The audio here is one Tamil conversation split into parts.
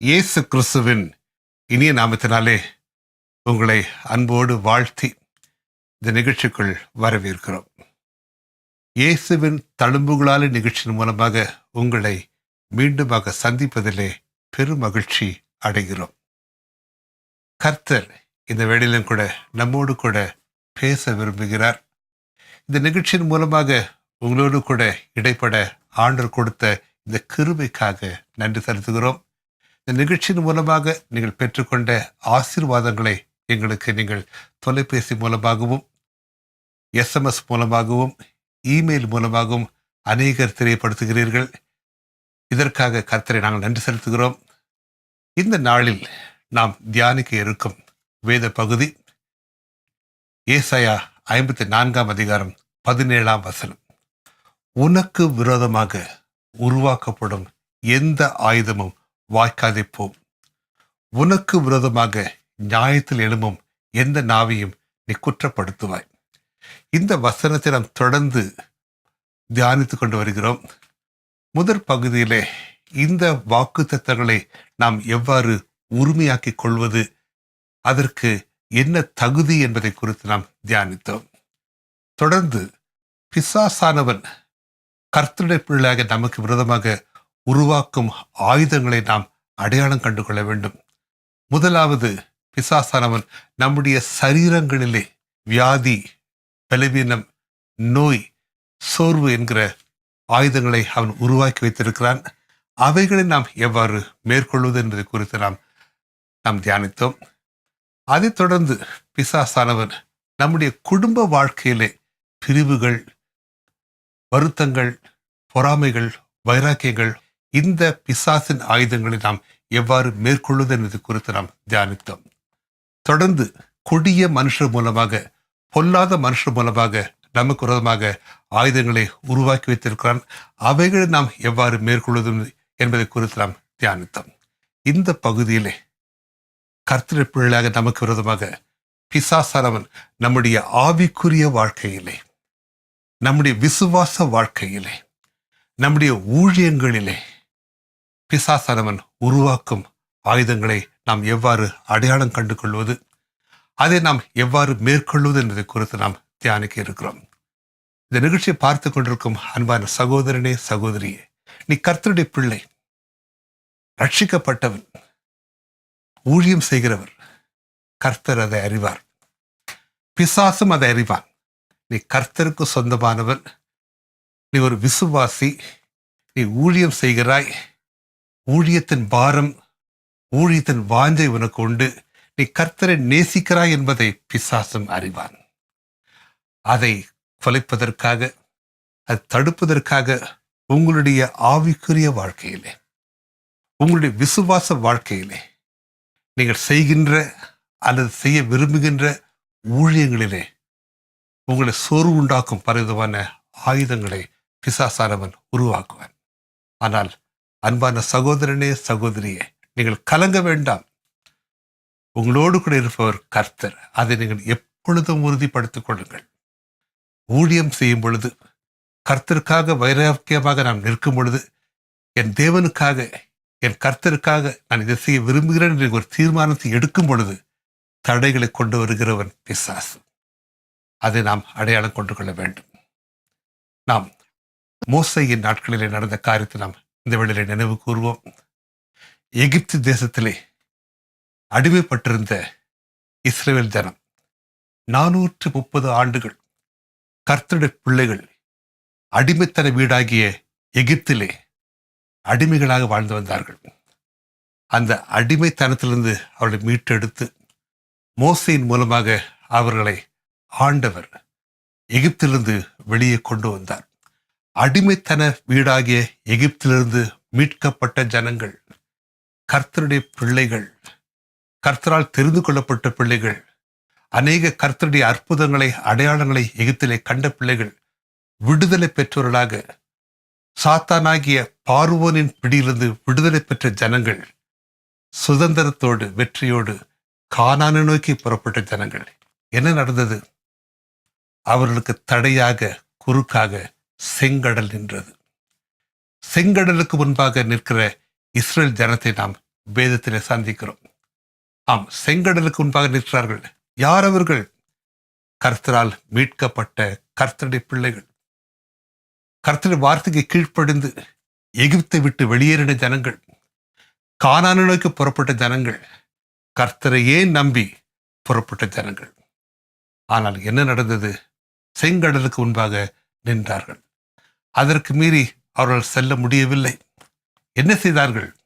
இயேசு கிறிஸ்துவின் இனிய நாமத்தினாலே உங்களை அன்போடு வாழ்த்தி இந்த நிகழ்ச்சிக்குள் வரவேற்கிறோம். இயேசுவின் தழும்புகளால நிகழ்ச்சியின் மூலமாக உங்களை மீண்டுமாக சந்திப்பதிலே பெருமகிழ்ச்சி அடைகிறோம். கர்த்தர் இந்த வேளையிலும் கூட நம்மோடு கூட பேச விரும்புகிறார். இந்த நிகழ்ச்சியின் மூலமாக உங்களோடு கூட இடைப்பட ஆண்டர் கொடுத்த இந்த கிருபைக்காக நன்றி செலுத்துகிறோம். இந்த நிகழ்ச்சியின் மூலமாக நீங்கள் பெற்றுக்கொண்ட ஆசீர்வாதங்களை எங்களுக்கு நீங்கள் தொலைபேசி மூலமாகவும் எஸ்எம்எஸ் மூலமாகவும் இமெயில் மூலமாகவும் அநேகர் தெரியப்படுத்துகிறீர்கள். இதற்காக கர்த்தரை நாங்கள் நன்றி செலுத்துகிறோம். இந்த நாளில் நாம் தியானிக்க இருக்கும் வேத பகுதி ஏசாயா ஐம்பத்தி நான்காம் அதிகாரம் பதினேழாம் வசனம். உனக்கு விரோதமாக உருவாக்கப்படும் எந்த ஆயுதமும் வாய்க்காதிப்போம் உனக்கு விரோதமாக நியாயத்தில் எழும்பும் எந்த நாவையும் நீ குற்றப்படுத்துவாய். இந்த வசனத்தை நாம் தொடர்ந்து தியானித்து கொண்டு வருகிறோம். முதற் பகுதியிலே இந்த வாக்கு தத்தங்களை நாம் எவ்வாறு உரிமையாக்கிக் கொள்வது அதற்கு என்ன தகுதி என்பதை குறித்து நாம் தியானித்தோம். தொடர்ந்து பிசாசானவன் கர்த்தருடைய பிள்ளையாக நமக்கு விரோதமாக உருவாக்கும் ஆயுதங்களை நாம் அடையாளம் கண்டு கொள்ள வேண்டும். முதலாவது பிசாசானவன் நம்முடைய சரீரங்களிலே வியாதி பலவீனம் நோய் சோர்வு என்கிற ஆயுதங்களை அவன் உருவாக்கி வைத்திருக்கிறான். அவைகளை நாம் எவ்வாறு மேற்கொள்வது என்பதை குறித்து நாம் நாம் தியானித்தோம். அதைத் தொடர்ந்து பிசாசானவன் நம்முடைய குடும்ப வாழ்க்கையிலே பிரிவுகள் வருத்தங்கள் பொறாமைகள் வைராக்கியங்கள் இந்த பிசாசின் ஆயுதங்களை நாம் எவ்வாறு மேற்கொள்வது என்பது குறித்து நாம் தியானித்தோம். தொடர்ந்து கொடிய மனுஷர் மூலமாக பொல்லாத மனுஷர் மூலமாக நமக்கு விரோதமாக ஆயுதங்களை உருவாக்கி வைத்திருக்கிறான். அவைகளை நாம் எவ்வாறு மேற்கொள்வது என்பதை குறித்து நாம் தியானித்தோம். இந்த பகுதியிலே கர்த்தர் பிள்ளையாக நமக்கு விரோதமாக பிசாசானவன் நம்முடைய ஆவிக்குரிய வாழ்க்கையிலே நம்முடைய விசுவாச வாழ்க்கையிலே நம்முடைய ஊழியங்களிலே பிசாசானவன் உருவாக்கும் ஆயுதங்களை நாம் எவ்வாறு அடையாளம் கண்டு கொள்வது அதை நாம் எவ்வாறு மேற்கொள்வது என்பதை குறித்து நாம் தியானிக்க இருக்கிறோம். இந்த நிகழ்ச்சியை பார்த்து கொண்டிருக்கும் அன்பான சகோதரனே சகோதரியே நீ கர்த்தருடைய பிள்ளை. ரட்சிக்கப்பட்டவன் ஊழியம் செய்கிறவர் கர்த்தர் அதை அறிவார். பிசாசும் அதை அறிவான். நீ கர்த்தருக்கு சொந்தமானவன். நீ ஒரு விசுவாசி. நீ ஊழியம் செய்கிறாய். ஊழியத்தின் பாரம் ஊழியத்தின் வாஞ்சை உனக்கு உண்டு நீ கர்த்தரை நேசிக்கிறாய் என்பதை பிசாசம் அறிவான். அதை கொலைப்பதற்காக அதை தடுப்பதற்காக உங்களுடைய ஆவிக்குரிய வாழ்க்கையிலே உங்களுடைய விசுவாச வாழ்க்கையிலே நீங்கள் செய்கின்ற அல்லது செய்ய விரும்புகின்ற ஊழியங்களிலே உங்களை சோர்வு உண்டாக்கும் பலவிதமான ஆயுதங்களை பிசாசானவன் உருவாக்குவான். ஆனால் அன்பான சகோதரனே சகோதரியே நீங்கள் கலங்க வேண்டாம். உங்களோடு கூட இருப்பவர் கர்த்தர். அதை நீங்கள் எப்பொழுதும் உறுதிப்படுத்திக் கொள்ளுங்கள். ஊழியம் செய்யும் பொழுது கர்த்தருக்காக வைராக்கியமாக நாம் நிற்கும் பொழுது என் தேவனுக்காக என் கர்த்தருக்காக நான் இதை செய்ய விரும்புகிறேன் என்று ஒரு தீர்மானத்தை எடுக்கும் பொழுது தடைகளை கொண்டு வருகிறவன் பிசாசு. அதை நாம் அடையாளம் கொண்டு கொள்ள வேண்டும். நாம் மோசையின் நாட்களிலே நடந்த காரியத்தை நாம் இந்த வேளையிலே நினைவு கூறுவோம் எகிப்து தேசத்திலே அடிமைப்பட்டிருந்த இஸ்ரேல் ஜனம் நானூற்று முப்பது ஆண்டுகள் கர்த்தருடைய பிள்ளைகள் அடிமைத்தன வீடாகிய எகிப்திலே அடிமைகளாக வாழ்ந்து வந்தார்கள். அந்த அடிமைத்தனத்திலிருந்து அவர்களை மீட்டெடுத்து மோசையின் மூலமாக அவர்களை ஆண்டவர் எகிப்திலிருந்து வெளியே கொண்டு வந்தார். அடிமைத்தன வீடாகிய எகிப்திலிருந்து மீட்கப்பட்ட ஜனங்கள் கர்த்தருடைய பிள்ளைகள் கர்த்தரால் தெரிந்து கொள்ளப்பட்ட பிள்ளைகள் அநேக கர்த்தருடைய அற்புதங்களை அடையாளங்களை எகிப்திலே கண்ட பிள்ளைகள் விடுதலை பெற்றவர்களாக சாத்தானாகிய பார்வோனின் பிடியிலிருந்து விடுதலை பெற்ற ஜனங்கள் சுதந்திரத்தோடு வெற்றியோடு கானானை நோக்கி புறப்பட்ட ஜனங்கள். என்ன நடந்தது? அவர்களுக்கு தடையாக குறுக்காக செங்கடல் நின்றது. செங்கடலுக்கு முன்பாக நிற்கிற இஸ்ரேல் ஜனத்தை நாம் வேதத்திலே சந்திக்கிறோம். ஆம் செங்கடலுக்கு முன்பாக நிற்கிறார்கள். யார் அவர்கள்? கர்த்தரால் மீட்கப்பட்ட கர்த்தருடைய பிள்ளைகள். கர்த்தருடைய வார்த்தைக்கு கீழ்ப்படிந்து எகிப்தை விட்டு வெளியேறின ஜனங்கள் காணான நோக்கி புறப்பட்ட ஜனங்கள் கர்த்தரையே நம்பி புறப்பட்ட ஜனங்கள்? ஆனால் என்ன நடந்தது? செங்கடலுக்கு முன்பாக நின்றார்கள். அதற்கு மீறி அவர்கள் செல்ல முடியவில்லை. என்ன செய்தார்கள்?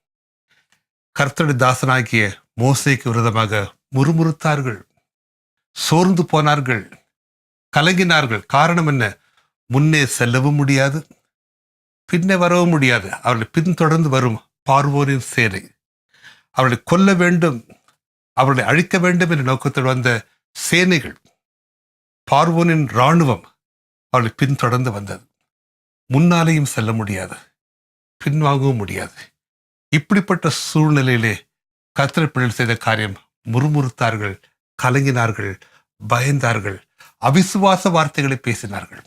கர்த்தடி தாசனாகிய மோசைக்கு விரதமாக முறுமுறுத்தார்கள். சோர்ந்து போனார்கள். கலங்கினார்கள். காரணம் என்ன? முன்னே செல்லவும் முடியாது. பின்னே வரவும் முடியாது. அவர்களை பின்தொடர்ந்து வரும் பார்வோரின் சேனை. அவர்களை கொல்ல வேண்டும். அவர்களை அழிக்க வேண்டும் என்ற நோக்கத்தில் வந்த சேனைகள். பார்வோனின் இராணுவம் அவர்களை பின்தொடர்ந்து வந்தது. முன்னாலேயும் செல்ல முடியாது. பின்வாங்கவும் முடியாது. இப்படிப்பட்ட சூழ்நிலையிலே கத்திர பிள்ளைகள் செய்த காரியம் முறுமுறுத்தார்கள் கலங்கினார்கள் பயந்தார்கள் அவிசுவாச வார்த்தைகளை பேசினார்கள்.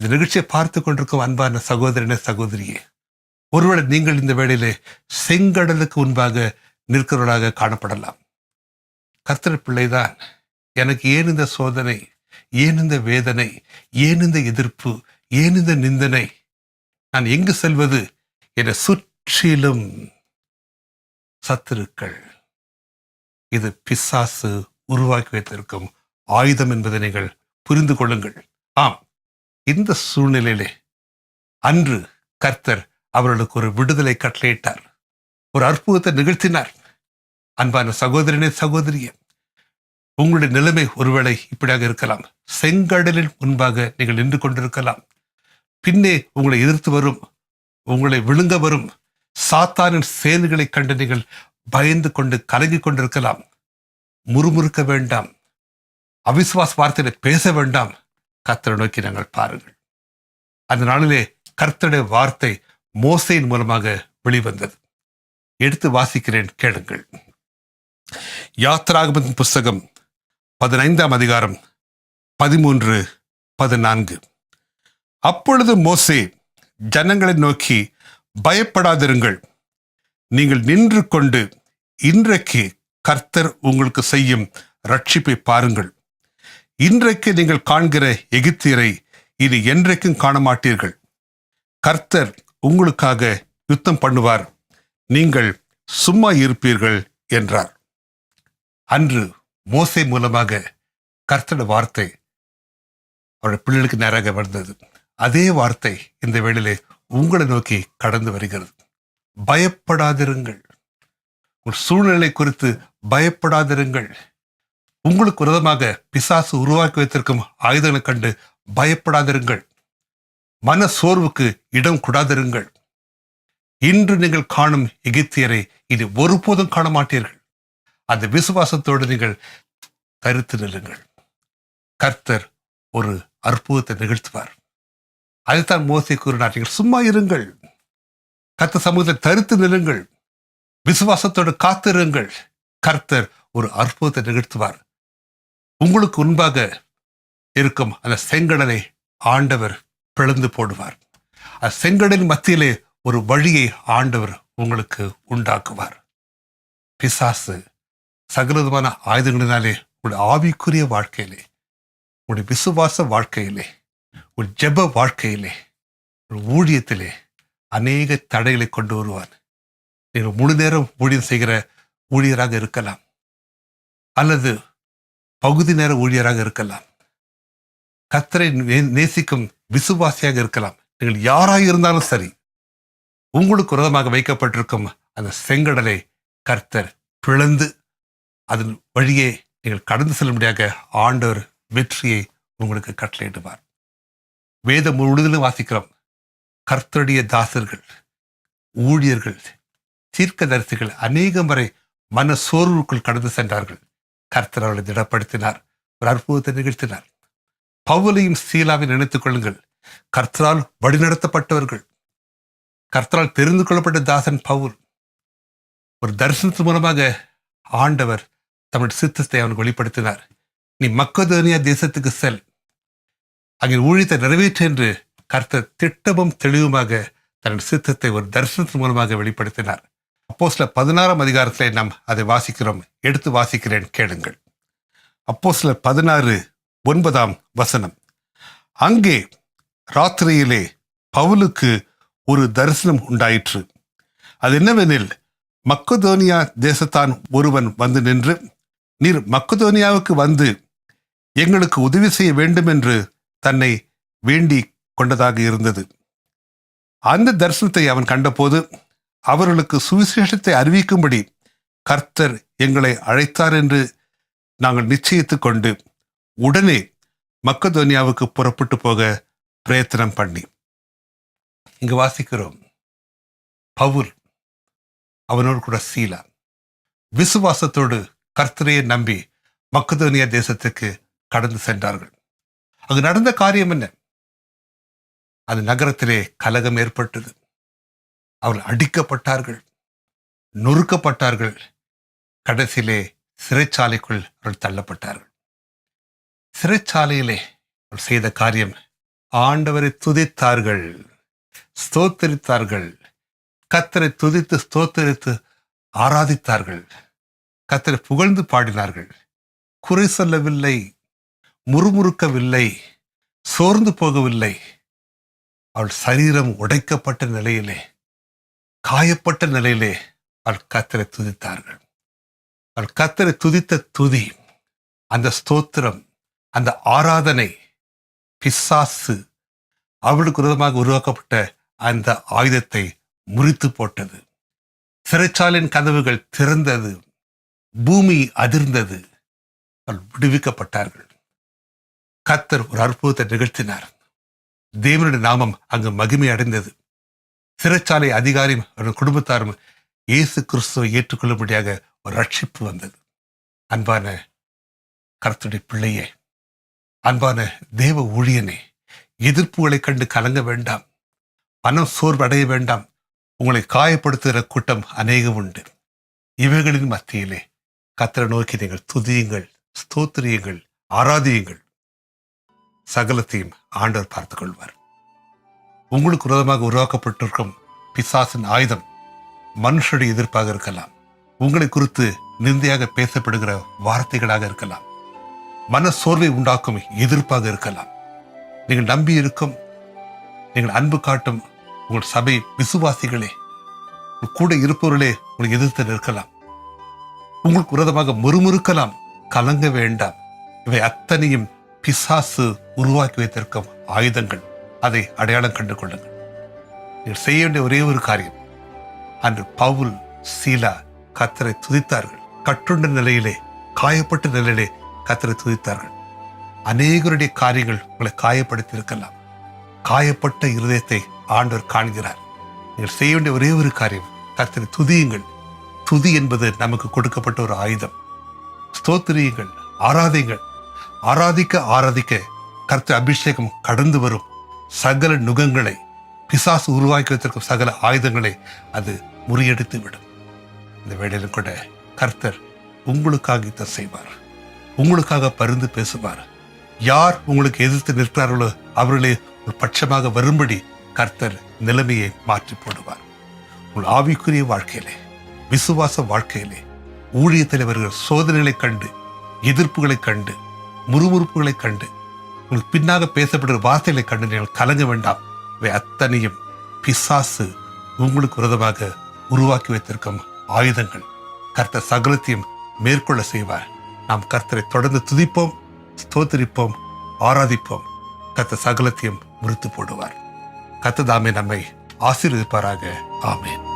இந்த நிகழ்ச்சியை பார்த்து கொண்டிருக்கும் அன்பான சகோதரனே சகோதரியே ஒருவேளை நீங்கள் இந்த வேளையிலே செங்கடலுக்கு முன்பாக நிற்கிறவர்களாக காணப்படலாம். கர்த்தர் பிள்ளைதான் எனக்கு ஏன் இந்த சோதனை ஏன் இந்த வேதனை ஏன் இந்த எதிர்ப்பு ஏன் இந்த நிந்தனை? நான் எங்கு செல்வது என சுற்றிலும் சத்துருக்கள். இது பிசாசு உருவாக்கி வைத்திருக்கும் ஆயுதம் என்பதை நீங்கள் புரிந்து கொள்ளுங்கள். ஆம் இந்த சூழ்நிலையிலே அன்று கர்த்தர் அவர்களுக்கு ஒரு விடுதலை கட்டளையிட்டார். ஒரு அற்புதத்தை நிகழ்த்தினார். அன்பான சகோதரனே சகோதரியே உங்களுடைய நிலைமை ஒருவேளை இப்படியாக இருக்கலாம். செங்கடலின் முன்பாக நீங்கள் நின்று கொண்டிருக்கலாம். பின்னே உங்களை எதிர்த்து வரும் உங்களை விழுங்க வரும் சாத்தானின் செயல்களை கண்டு நீங்கள் பயந்து கொண்டு கலங்கி கொண்டிருக்கலாம். முறுமுறுக்க வேண்டாம். அவிசுவாச வார்த்தையில பேச வேண்டாம். கர்த்தரை நோக்கி நாங்கள் பாருங்கள். அந்த நாளிலே கர்த்தருடைய வார்த்தை மோசையின் மூலமாக வெளிவந்தது. எடுத்து வாசிக்கிறேன் கேளுங்கள். யாத்ராகமத்தின் புஸ்தகம் பதினைந்தாம் அதிகாரம் பதிமூன்று பதினான்கு. அப்பொழுது மோசே ஜனங்களை நோக்கி பயப்படாதிருங்கள். நீங்கள் நின்று கொண்டு இன்றைக்கு கர்த்தர் உங்களுக்கு செய்யும் ரட்சிப்பை பாருங்கள். இன்றைக்கு நீங்கள் காண்கிற எகிப்தியரை இனி என்றைக்கும் காண மாட்டீர்கள் கர்த்தர் உங்களுக்காக யுத்தம் பண்ணுவார். நீங்கள் சும்மா இருப்பீர்கள் என்றார். அன்று மோசே மூலமாக கர்த்தட வார்த்தை அவருடைய பிள்ளைகளுக்கு நேராக வந்தது. அதே வார்த்தை இந்த வேளையிலே உங்களை நோக்கி கடந்து வருகிறது. பயப்படாதிருங்கள். உங்கள் சூழ்நிலை குறித்து பயப்படாதிருங்கள். உங்களுக்கு விரதமாக பிசாசு உருவாக்கி வைத்திருக்கும் ஆயுதங்களை கண்டு பயப்படாதிருங்கள். மன சோர்வுக்கு இடம் கொடாதிருங்கள். இன்று நீங்கள் காணும் எகிப்தியரை இனி ஒருபோதும் காண மாட்டீர்கள். அந்த விசுவாசத்தோடு நீங்கள் தரித்து நில்லுங்கள். கர்த்தர் ஒரு அற்புதத்தை நிகழ்த்துவார். அதைத்தான் மோசை கூறினார் நீங்கள் சும்மா இருங்கள். கர்த்த சமூகத்தை தருத்து நிலுங்கள் விசுவாசத்தோடு காத்திருங்கள். கர்த்தர் ஒரு அற்புதத்தை நிகழ்த்துவார். உங்களுக்கு முன்பாக இருக்கும் அந்த செங்கடலை ஆண்டவர் பிளந்து போடுவார். அந்த செங்கடலின் மத்தியிலே ஒரு வழியை ஆண்டவர் உங்களுக்கு உண்டாக்குவார். பிசாசு சகலவிதமான ஆயுதங்களினாலே உங்களுடைய ஆவிக்குரிய வாழ்க்கையிலே உங்களுடைய விசுவாச வாழ்க்கையிலே ஒரு ஜெப வாழ்க்கையிலே ஒரு ஊழியத்திலே அநேக தடைகளை கொண்டு வருவான். நீங்கள் முழு நேரம் ஊழியம் செய்கிற ஊழியராக இருக்கலாம். அல்லது பகுதி நேர ஊழியராக இருக்கலாம். கத்தரை நேசிக்கும் விசுவாசியாக இருக்கலாம். நீங்கள் யாராக இருந்தாலும் சரி உங்களுக்கு விரதமாக வைக்கப்பட்டிருக்கும் அந்த செங்கடலை கர்த்தர் பிளந்து அதன் வழியே நீங்கள் கடந்து செல்லும்படியாக ஆண்டவர் வெற்றியை உங்களுக்கு கட்டளையிடுவார். வேதம் முழுதிலும் வாசிக்கிறோம். கர்த்தருடைய தாசர்கள் ஊழியர்கள் தீர்க்கதரிசிகள் அநேகம் வரை மன சோர்வுக்குள் கடந்து சென்றார்கள். கர்த்தர் அவர்களை திடப்படுத்தினார் ஒரு அற்புதத்தை நிகழ்த்தினார். பவுலையும் சீலாவை நினைத்துக் கொள்ளுங்கள். கர்த்தரால் வழிநடத்தப்பட்டவர்கள். கர்த்தரால் தெரிந்து கொள்ளப்பட்ட தாசன் பவுல். ஒரு தரிசனத்தின் மூலமாக ஆண்டவர் தம்முடைய சித்தத்தை அவனுக்கு வெளிப்படுத்தினார். நீ மக்கதோனியா தேசத்துக்கு செல். அங்கே ஊழியத்தை நிறைவேற்று என்று கர்த்தர் திட்டமும் தெளிவுமாக தன் சித்தத்தை ஒரு தரிசனத்தின் மூலமாக வெளிப்படுத்தினார். அப்போ சில பதினாறாம் அதிகாரத்திலே நாம் அதை வாசிக்கிறோம். எடுத்து வாசிக்கிறேன் கேளுங்கள். அப்போ சில பதினாறு ஒன்பதாம் வசனம். அங்கே ராத்திரியிலே பவுலுக்கு ஒரு தரிசனம் உண்டாயிற்று. அது என்னவெனில் மக்கதோனியா தேசத்தான் ஒருவன் வந்து நின்று நீர் மக்கதோனியாவுக்கு வந்து எங்களுக்கு உதவி செய்ய வேண்டும் என்று தன்னை வேண்டி கொண்டதாக இருந்தது. அந்த தரிசனத்தை அவன் கண்டபோது அவர்களுக்கு சுவிசேஷத்தை அறிவிக்கும்படி கர்த்தர் எங்களை அழைத்தார் என்று நாங்கள் நிச்சயித்துக் கொண்டு உடனே மக்கதோனியாவுக்கு புறப்பட்டு போக பிரயத்தனம் பண்ணி. இங்கு வாசிக்கிறோம். பவுல் அவனோடு கூட சீலா விசுவாசத்தோடு கர்த்தரையை நம்பி மக்கதோனியா தேசத்துக்கு கடந்து சென்றார்கள். அங்கு நடந்த காரியம் என்ன? அது நகரத்திலே கலகம் ஏற்பட்டது. அவர்கள் அடிக்கப்பட்டார்கள் நொறுக்கப்பட்டார்கள். கடைசியிலே சிறைச்சாலைக்குள் அவர்கள் தள்ளப்பட்டார்கள். சிறைச்சாலையிலே அவர் செய்த காரியம் ஆண்டவரை துதித்தார்கள் ஸ்தோத்தரித்தார்கள். கத்தரை துதித்து ஸ்தோத்தரித்து ஆராதித்தார்கள். கத்தரை புகழ்ந்து பாடினார்கள். குறை சொல்லவில்லை. முறுமுறுக்கவில்லை சோர்ந்து போகவில்லை. அவள் சரீரம் உடைக்கப்பட்ட நிலையிலே காயப்பட்ட நிலையிலே அவள் கத்தரை துதித்தார்கள். அவள் கத்தரை துதித்த துதி அந்த ஸ்தோத்திரம் அந்த ஆராதனை பிசாசு அவளுக்கு விரோதமாக உருவாக்கப்பட்ட அந்த ஆயுதத்தை முறித்து போட்டது. சிறைச்சாலின் கதவுகள் திறந்தது பூமி அதிர்ந்தது. அவள் விடுவிக்கப்பட்டார்கள். கத்தர் ஒரு அற்புதத்தை நிகழ்த்தினார். தேவனுடைய நாமம் அங்கு மகிமை அடைந்தது. சிறைச்சாலை அதிகாரியும் அவருடைய குடும்பத்தாரும் இயேசு கிறிஸ்துவை ஏற்றுக்கொள்ளும்படியாக ஒரு ரட்சிப்பு வந்தது. அன்பான கருத்துடைய பிள்ளையே அன்பான தேவ ஊழியனே எதிர்ப்புகளை கண்டு கலங்க வேண்டாம். மனம் சோர்வடைய வேண்டாம். உங்களை காயப்படுத்துகிற கூட்டம் அநேகம் உண்டு. இவைகளின் மத்தியிலே கத்தரை நோக்கி நீங்கள் துதியுங்கள் ஸ்தோத்திரியுங்கள் ஆராதியுங்கள். சகலத்தையும் ஆண்டவர் பார்த்துக் கொள்வார் உங்களுக்கு விரோதமாக உருவாக்கப்பட்டிருக்கும் பிசாசின் ஆயுதம் மனுஷருடைய எதிர்ப்பாக இருக்கலாம். உங்களை குறித்து நிந்தையாக பேசப்படுகிற வார்த்தைகளாக இருக்கலாம். மன சோர்வை உண்டாக்கும் எதிர்ப்பாக இருக்கலாம். நீங்கள் நம்பி இருக்கும் நீங்கள் அன்பு காட்டும் உங்கள் சபை விசுவாசிகளே கூட இருப்பவர்களே உங்களுக்கு எதிர்த்து நிற்கலாம். உங்களுக்கு விரதமாக முறுமுறுக்கலாம் கலங்க வேண்டாம். இவை அத்தனையும் பிசாசு உருவாக்கி வைத்திருக்கும் ஆயுதங்கள். அதை அடையாளம் கண்டு கொள்ளுங்கள். நீங்கள் செய்ய வேண்டிய ஒரே ஒரு காரியம். அன்று பவுல் சீலா கத்தரை துதித்தார்கள். கட்டுண்ட நிலையிலே காயப்பட்ட நிலையிலே கத்தரை துதித்தார்கள். அநேகருடைய காரியங்கள் உங்களை காயப்படுத்தியிருக்கலாம். காயப்பட்ட இருதயத்தை ஆண்டவர் காண்கிறார். நீங்கள் செய்ய வேண்டிய ஒரே ஒரு காரியம் கத்தரை துதியுங்கள். துதி என்பது நமக்கு கொடுக்கப்பட்ட ஒரு ஆயுதம். ஸ்தோத்திரியுங்கள் ஆராதைங்கள் ஆராதிக்க ஆராதிக்க கர்த்தர் அபிஷேகம் கடந்து வரும். சகல நுகங்களை பிசாசு உருவாக்கி வைத்திருக்கும் சகல ஆயுதங்களை அது முறியடித்து விடும். இந்த வேளையிலும் கூட கர்த்தர் உங்களுக்காக இதை செய்வார். உங்களுக்காக பரிந்து பேசுவார். யார் உங்களுக்கு எதிர்த்து நிற்கிறார்களோ அவர்களே ஒரு பட்சமாக வரும்படி கர்த்தர் நிலைமையை மாற்றி போடுவார். உங்கள் ஆவிக்குரிய வாழ்க்கையிலே விசுவாச வாழ்க்கையிலே ஊழிய தலைவர்கள் சோதனைகளை கண்டு எதிர்ப்புகளை கண்டு முறுமுறுப்புகளை கண்டு உங்களுக்கு பின்னாக பேசப்படுகிற வார்த்தைகளை கண்டு நீங்கள் கலங்க வேண்டாம். இவை அத்தனையும் பிசாசு உங்களுக்கு விரதமாக உருவாக்கி வைத்திருக்கும் ஆயுதங்கள். கர்த்தர் சகலத்தையும் மேற்கொள்ள செய்வார். நாம் கர்த்தரை தொடர்ந்து துதிப்போம் ஸ்தோத்திரிப்போம் ஆராதிப்போம். கத்த சகலத்தையும் முறித்து போடுவார். கத்ததாமே நம்மை ஆசீர்வதிப்பாராக. ஆமேன்.